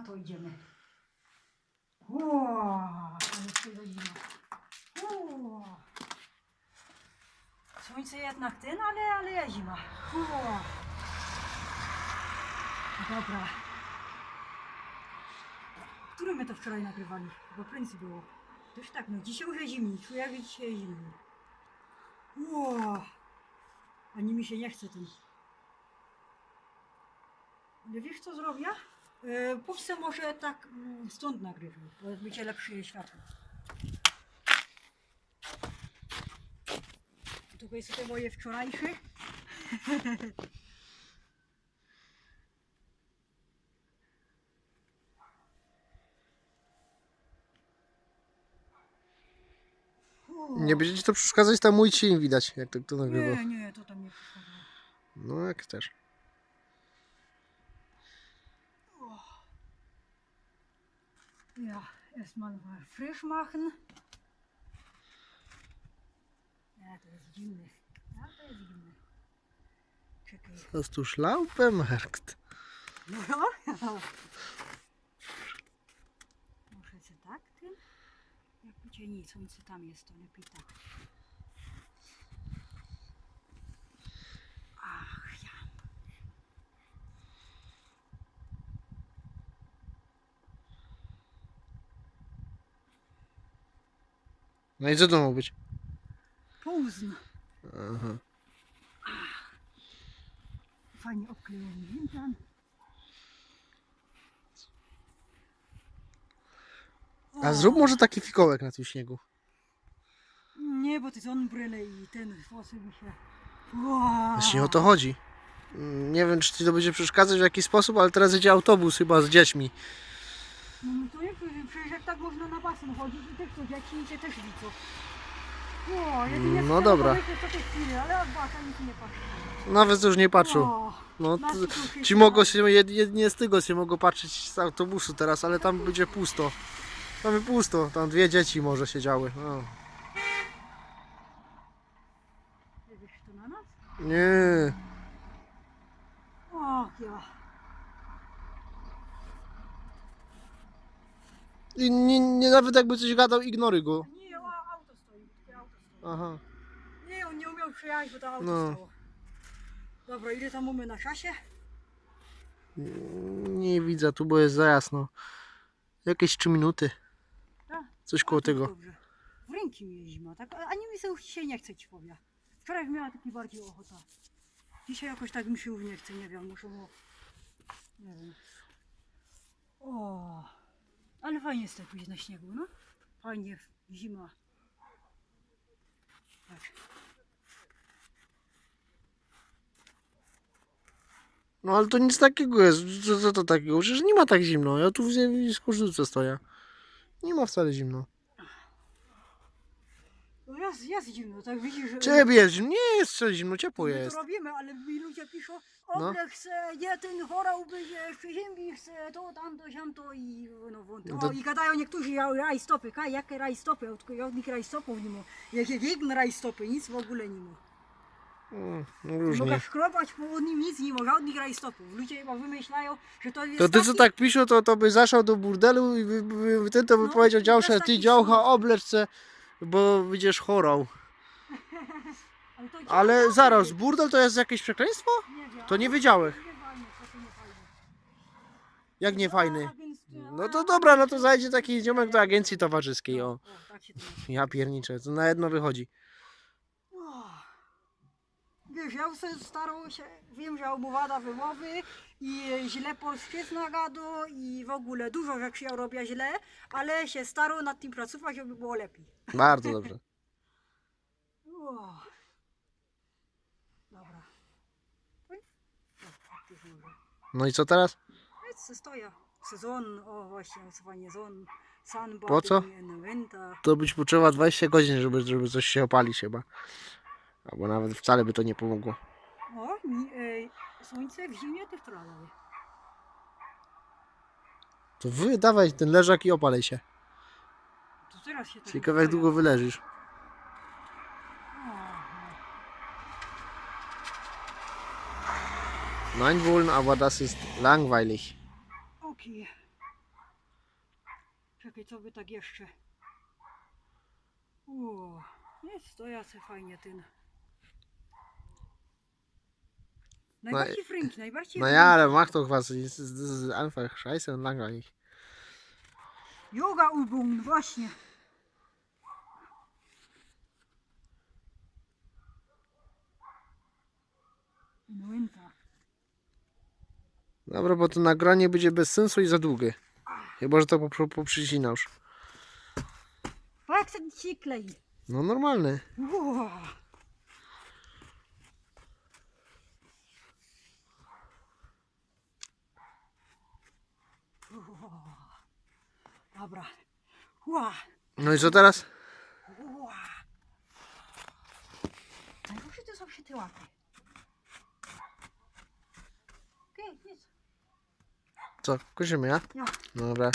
Na to idziemy. Ło, ale tyle zima. Ło. Słońce jednak ten, ale, ale ja zima. Ło. Dobra. Który my to wczoraj nagrywali? Bo prędzej było. Też tak, no dzisiaj już jest zimniej. Czuję jak dzisiaj jest zimniej. Ło. Ani mi się nie chce tym. Ale wiesz co zrobię? E, Puszczę może tak mm, stąd nagrywam, bo będzie lepsze światło. Tu jest te moje wczorajsze. Nie będzie ci to przeszkadzać, tam mój cień widać, jak to kto nagrywał. Nie, nie, to tam nie przeszkadza. No jak też. Ja, erstmal mal frisch machen. Ja, to jest zimny. Ja, to jest zimny. Czekaj. Hast du schlau bemerkt? No, no. Muszę się tak tym? Jak będzie nic, słońce tam jest, to lepiej tak. Ach ja. No i co to ma być? Połzn. Aha. Fajnie obklejony hintern. A zrób może taki fikołek na tym śniegu. Nie, bo te sonnenbrille i ten włosy mi się... Wow. Właśnie o to chodzi. Mm, Nie wiem, czy ci to będzie przeszkadzać w jakiś sposób, ale teraz jedzie autobus chyba z dziećmi. No, no to jak to, przecież jak tak można na basen chodzić i tych co dzieci cię też widzą. O, jedynie No dobra. to chwile, ale od bata nic nie patrzy. Nawet już nie patrzą. O, No, tu się ci mogą się, jed- jedynie z tego się mogą patrzeć z autobusu teraz, ale tam będzie pusto. Tam jest pusto, tam dwie dzieci może siedziały. No. Nie wiesz to na nas? Nie. O, ja. I nie, nie nawet jakby coś gadał, ignoruj go. Nie, a, auto stoi, auto stoi. Aha. Nie, on nie umiał przyjechać, bo to auto No. stało. Dobra, ile tam mamy na czasie? Nie widzę tu, bo jest za jasno. Jakieś 3 minuty. Tak. Coś koło A, tego. Dobrze. W ręki mi jest zima, tak? Ani mi się już dzisiaj nie chce ci powiem. Wczoraj miała taki bardziej ochota. Dzisiaj jakoś tak mi się już nie chce, nie wiem, muszę mu... Nie wiem. O, ale fajnie jest tak pójść na śniegu, no. Fajnie, zima. Patrz. No ale to nic takiego jest. Co, co to takiego? Przecież nie ma tak zimno. Ja tu w skórzyce stoję. Nie ma wcale zimno. No jest, zimno, tak widzisz, że... Ciebie jest zimno. Nie jest wcale zimno, ciepło My jest. to robimy, ale mi ludzie piszą, No. oble chce, nie ten chorał będzie, przeziębi chce, to, tamto, siamto i no wąt. No O, to- i gadają niektórzy, ja rajstopy, kaj, jakie rajstopy, ja tylko żadnych rajstopów nie ma. Jakie wiegne rajstopy, nic w ogóle nie ma. Mm, no Mogę różnie. szkrobać po nim nic nie ma, żadnych rajstopów. Ludzie chyba wymyślają, że to jest To ty co taki- tak piszą, to, to by zaszał do burdelu i by, by, by ten to by No, powiedział działsze, jest ty taki działcha oblecz se, bo będziesz chorał. Ale, zaraz, burdel to jest jakieś przekleństwo? Nie wiem, To nie wiedziałeś. Jak nie fajny. No to dobra, no to zajdzie taki ziomek do agencji towarzyskiej, o. O, tak. Ja pierniczę, to na jedno wychodzi. Sobie starą się, wiem, że obowada wymowy i źle polszczyzna gadu i w ogóle dużo rzeczy ja robię źle, ale się starą nad tym pracować, żeby było lepiej. Bardzo dobrze. O. Dobra. No i co teraz? Więc stoję. Sezon, o właśnie, usuwanie zon, sunbathing, Po co? To być potrzeba 20 godzin, żeby, żeby coś się opalić chyba. Albo nawet wcale by to nie pomogło. O, ni, ej, słońce w zimie też to daje. To wy dawaj ten leżak i opalej się. To teraz się tak Ciekawe jak długo wyleżysz. O, Nein wohlen, aber das ist langweilig. Okej. Czekaj, co by tak jeszcze? O, jest to jace fajnie ten. Najbardziej frynki, najbardziej No ja, ale mach doch was. Das ist, einfach scheiße und langweilig. Yoga Übungen, właśnie. In winter. Dobra, bo to nagranie będzie bez sensu i za długie. Chyba, że to popr- poprzycinasz. A jak ci klei? No normalny. Ło. Dobra. Ła. No i co teraz? Ła. Najgorsze to są się te łapy. Okej, nic. Co, kończymy, ja? Ja. Dobra.